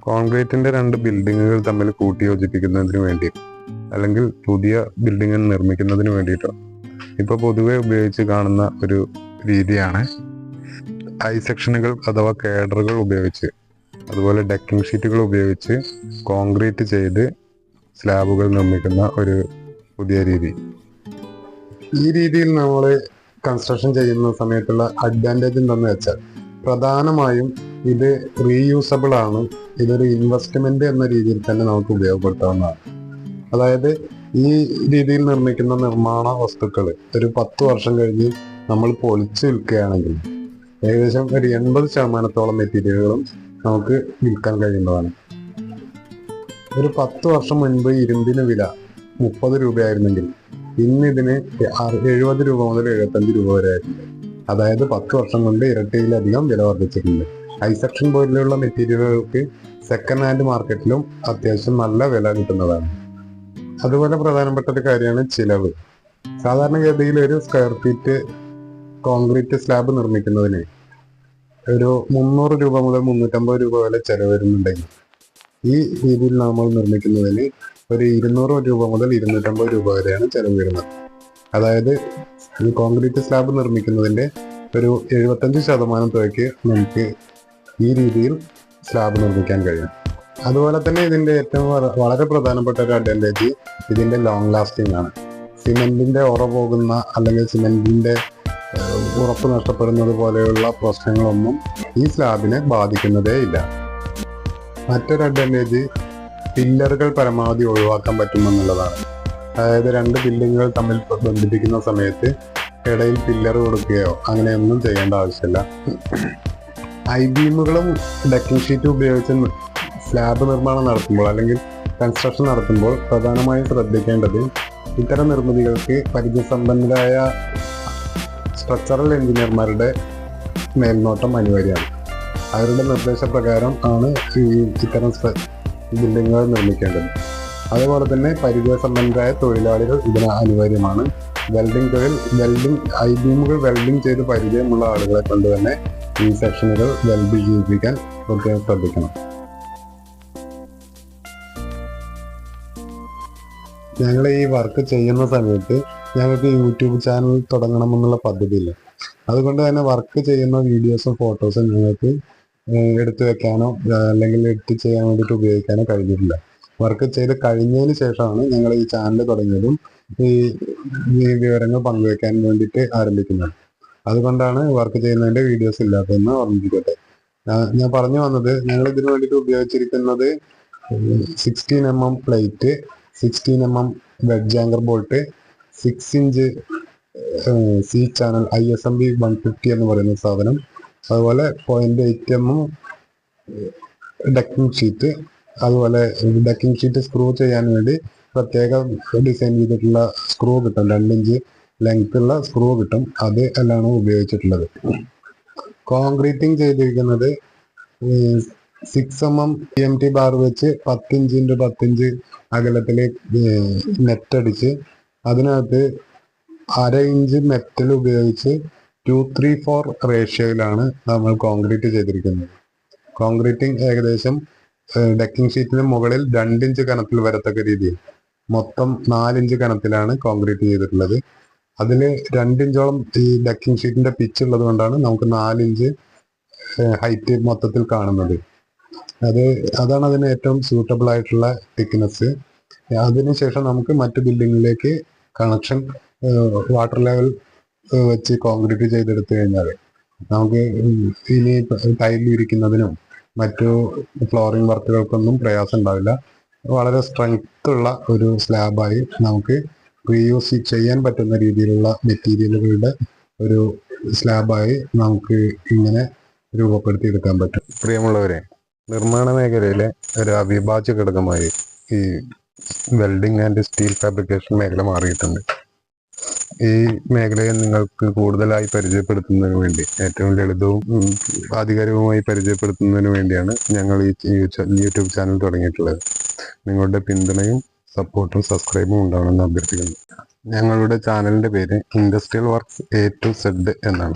കോൺക്രീറ്റിന്റെ രണ്ട് ബിൽഡിങ്ങുകൾ തമ്മിൽ കൂട്ടിയോജിപ്പിക്കുന്നതിന് വേണ്ടി അല്ലെങ്കിൽ പുതിയ ബിൽഡിംഗ് നിർമ്മിക്കുന്നതിന് വേണ്ടിയിട്ടോ. ഇപ്പൊ പൊതുവെ ഉപയോഗിച്ച് കാണുന്ന ഒരു രീതിയാണ് ഐ സെക്ഷനുകൾ അഥവാ കേഡറുകൾ ഉപയോഗിച്ച് അതുപോലെ ഡെക്കിംഗ് ഷീറ്റുകൾ ഉപയോഗിച്ച് കോൺക്രീറ്റ് ചെയ്ത് സ്ലാബുകൾ നിർമ്മിക്കുന്ന ഒരു പുതിയ രീതി. ഈ രീതിയിൽ നമ്മൾ കൺസ്ട്രക്ഷൻ ചെയ്യുന്ന സമയത്തുള്ള അഡ്വാന്റേജ് എന്തെന്ന് വെച്ചാൽ പ്രധാനമായും ഇത് റീയൂസബിൾ ആണ്. ഇതൊരു ഇൻവെസ്റ്റ്മെന്റ് എന്ന രീതിയിൽ തന്നെ നമുക്ക് ഉപയോഗപ്പെടുത്താവുന്നതാണ്. അതായത് ഈ രീതിയിൽ നിർമ്മിക്കുന്ന നിർമ്മാണ വസ്തുക്കൾ ഒരു പത്ത് വർഷം കഴിഞ്ഞ് നമ്മൾ പൊളിച്ചു വിൽക്കുകയാണെങ്കിൽ ഏകദേശം ഒരു എൺപത് ശതമാനത്തോളം മെറ്റീരിയലുകളും നമുക്ക് വിൽക്കാൻ കഴിയുന്നതാണ്. ഒരു പത്ത് വർഷം മുൻപ് ഇരുമ്പിന് വില മുപ്പത് രൂപയായിരുന്നെങ്കിൽ ഇന്ന് ഇതിന് എഴുപത് രൂപ മുതൽ എഴുപത്തഞ്ച് രൂപ വരെ ആയിട്ടുണ്ട്. അതായത് പത്ത് വർഷം കൊണ്ട് ഇരട്ടിയിലധികം വില വർദ്ധിച്ചിട്ടുണ്ട്. ഐസെക്ഷൻ പോലുള്ള മെറ്റീരിയലുകൾക്ക് സെക്കൻഡ് ഹാൻഡ് മാർക്കറ്റിലും അത്യാവശ്യം നല്ല വില കിട്ടുന്നതാണ്. അതുപോലെ പ്രധാനപ്പെട്ട ഒരു കാര്യമാണ് ചിലവ്. സാധാരണഗതിയിൽ ഒരു സ്ക്വയർ ഫീറ്റ് കോൺക്രീറ്റ് സ്ലാബ് നിർമ്മിക്കുന്നതിന് ഒരു മുന്നൂറ് രൂപ മുതൽ മുന്നൂറ്റമ്പത് രൂപ വരെ ചെലവ് വരുന്നുണ്ടെങ്കിൽ ഈ രീതിയിൽ നമ്മൾ നിർമ്മിക്കുന്നതിന് ഒരു ഇരുന്നൂറ് രൂപ മുതൽ ഇരുന്നൂറ്റമ്പത് രൂപ വരെയാണ് ചെലവ് വരുന്നത്. അതായത് കോൺക്രീറ്റ് സ്ലാബ് നിർമ്മിക്കുന്നതിന്റെ ഒരു എഴുപത്തഞ്ച് ശതമാനം തുകയ്ക്ക് നമുക്ക് ഈ രീതിയിൽ സ്ലാബ് നിർമ്മിക്കാൻ കഴിയും. അതുപോലെ തന്നെ ഇതിന്റെ ഏറ്റവും വളരെ പ്രധാനപ്പെട്ട ഒരു അഡ്വാന്റേജ് ഇതിന്റെ ലോങ് ലാസ്റ്റിംഗ് ആണ്. സിമെന്റിന്റെ ഉറ പോകുന്ന അല്ലെങ്കിൽ സിമെന്റിന്റെ ഉറപ്പ് നഷ്ടപ്പെടുന്നത് പോലെയുള്ള പ്രശ്നങ്ങളൊന്നും ഈ സ്ലാബിനെ ബാധിക്കുന്നതേ ഇല്ല. മറ്റൊരു അഡ്വാന്റേജ് പില്ലറുകൾ പരമാവധി ഒഴിവാക്കാൻ പറ്റുമെന്നുള്ളതാണ്. അതായത് രണ്ട് ബിൽഡിങ്ങുകൾ തമ്മിൽ ബന്ധിപ്പിക്കുന്ന സമയത്ത് ഇടയിൽ പില്ലർ കൊടുക്കുകയോ അങ്ങനെയൊന്നും ചെയ്യേണ്ട ആവശ്യമില്ല. ഐ ബീമുകളും ഡെക്കിംഗ് ഷീറ്റും ഉപയോഗിച്ച് സ്ലാബ് നിർമ്മാണം നടത്തുമ്പോൾ അല്ലെങ്കിൽ കൺസ്ട്രക്ഷൻ നടത്തുമ്പോൾ പ്രധാനമായും ശ്രദ്ധിക്കേണ്ടത് ഇത്തരം നിർമ്മിതികൾക്ക് പരിചയസമ്പന്നരായ സ്ട്രക്ചറൽ എഞ്ചിനീയർമാരുടെ മേൽനോട്ടം അനിവാര്യമാണ്. അവരുടെ നിർദ്ദേശപ്രകാരം ആണ് ഈ ഇത്തരം ബിൽഡിങ്ങുകൾ നിർമ്മിക്കേണ്ടത്. അതുപോലെ തന്നെ പരിചയസമ്പന്നരായ തൊഴിലാളികൾ ഇതിന് അനിവാര്യമാണ്. വെൽഡിംഗ് തൊഴിൽ വെൽഡിംഗ് ഐ ബീമുകൾ വെൽഡിംഗ് ചെയ്ത് പരിചയമുള്ള ആളുകളെ കൊണ്ട് തന്നെ ഈ സെക്ഷനുകൾ വെൽഡ് ചെയ്യിപ്പിക്കാൻ പ്രത്യേകം ശ്രദ്ധിക്കണം. ഞങ്ങൾ ഈ വർക്ക് ചെയ്യുന്ന സമയത്ത് ഞങ്ങൾക്ക് യൂട്യൂബ് ചാനൽ തുടങ്ങണമെന്നുള്ള പദ്ധതിയില്ല. അതുകൊണ്ട് തന്നെ വർക്ക് ചെയ്യുന്ന വീഡിയോസും ഫോട്ടോസും ഞങ്ങൾക്ക് എടുത്തു വെക്കാനോ അല്ലെങ്കിൽ എഡിറ്റ് ചെയ്യാൻ വേണ്ടിയിട്ട് ഉപയോഗിക്കാനോ കഴിഞ്ഞിട്ടില്ല. വർക്ക് ചെയ്ത് കഴിഞ്ഞതിന് ശേഷമാണ് ഞങ്ങൾ ഈ ചാനൽ തുടങ്ങിയതും ഈ വിവരങ്ങൾ പങ്കുവെക്കാൻ വേണ്ടിയിട്ട് ആരംഭിക്കുന്നത്. അതുകൊണ്ടാണ് വർക്ക് ചെയ്യുന്നതിന്റെ വീഡിയോസ് ഇല്ലാത്തതെന്ന് ഓർമ്മിപ്പിക്കട്ടെ. ഞാൻ- പറഞ്ഞു വന്നത് ഞങ്ങൾ ഇതിനു വേണ്ടിയിട്ട് ഉപയോഗിച്ചിരിക്കുന്നത് sixteen M M plate sixteen M M wedge anchor bolt six inch C channel I S M B one fifty എന്ന് പറയുന്ന സാധനം അതുപോലെ point eight M M decking sheet അതുപോലെ ഡക്കിംഗ് ഷീറ്റ് സ്ക്രൂ ചെയ്യാൻ വേണ്ടി പ്രത്യേകം ഡിസൈൻ ചെയ്തിട്ടുള്ള സ്ക്രൂ കിട്ടും രണ്ടിഞ്ച് ലെങ്ത് ഉള്ള സ്ക്രൂ കിട്ടും. അത് അല്ലാണ് ഉപയോഗിച്ചിട്ടുള്ളത്. കോൺക്രീറ്റിംഗ് ചെയ്തിരിക്കുന്നത് six M M T M T bar വെച്ച് പത്തിഞ്ച് ഇന്റു പത്തിഞ്ച് അകലത്തിൽ നെറ്റ് അടിച്ച് അതിനകത്ത് അര ഇഞ്ച് മെറ്റൽ ഉപയോഗിച്ച് ടു ത്രീ ഫോർ റേഷ്യോയിലാണ് നമ്മൾ കോൺക്രീറ്റ് ചെയ്തിരിക്കുന്നത്. കോൺക്രീറ്റിംഗ് ഏകദേശം ഡെക്കിംഗ് ഷീറ്റിന് മുകളിൽ രണ്ടിഞ്ച് കനത്തിൽ വരത്തക്ക രീതിയിൽ മൊത്തം നാലിഞ്ച് കനത്തിലാണ് കോൺക്രീറ്റ് ചെയ്തിട്ടുള്ളത്. അതിൽ രണ്ടിഞ്ചോളം ഈ ഡക്കിംഗ് ഷീറ്റിന്റെ പിച്ച് ഉള്ളത് കൊണ്ടാണ് നമുക്ക് നാലിഞ്ച് ഹൈറ്റ് മൊത്തത്തിൽ കാണുന്നത്. അത് അതാണ് അതിന് ഏറ്റവും സൂട്ടബിൾ ആയിട്ടുള്ള തിക്നെസ് അതിനുശേഷം നമുക്ക് മറ്റ് ബിൽഡിങ്ങിലേക്ക് കണക്ഷൻ വാട്ടർ ലെവൽ വെച്ച് കോൺക്രീറ്റ് ചെയ്തെടുത്തു കഴിഞ്ഞാൽ നമുക്ക് ഇനി ടൈൽ ഇരിക്കുന്നതിനും മറ്റു ഫ്ലോറിംഗ് വർക്കുകൾക്കൊന്നും പ്രയാസം ഉണ്ടാവില്ല. വളരെ സ്ട്രെങ്ത് ഉള്ള ഒരു സ്ലാബായി നമുക്ക് റീയൂസ് ചെയ്യാൻ പറ്റുന്ന രീതിയിലുള്ള മെറ്റീരിയലുകളുടെ ഒരു സ്ലാബായി നമുക്ക് ഇങ്ങനെ രൂപപ്പെടുത്തിയെടുക്കാൻ പറ്റും. പ്രിയമുള്ളവരെ നിർമ്മാണ മേഖലയിലെ ഒരു അവിഭാജ്യ ഘടകമായി ഈ വെൽഡിംഗ് ആൻഡ് സ്റ്റീൽ ഫാബ്രിക്കേഷൻ മേഖല മാറിയിട്ടുണ്ട്. ഈ മേഖലയെ നിങ്ങൾക്ക് കൂടുതലായി പരിചയപ്പെടുത്തുന്നതിന് വേണ്ടി ഏറ്റവും ലളിതവും ആധികാരികവുമായി പരിചയപ്പെടുത്തുന്നതിന് വേണ്ടിയാണ് ഞങ്ങൾ ഈ യൂട്യൂബ് ചാനൽ തുടങ്ങിയിട്ടുള്ളത്. നിങ്ങളുടെ പിന്തുണയും സപ്പോർട്ടും സബ്സ്ക്രൈബും ഉണ്ടാവണമെന്ന് അഭ്യർത്ഥിക്കുന്നു. ഞങ്ങളുടെ ചാനലിന്റെ പേര് industrial works A to Z എന്നാണ്.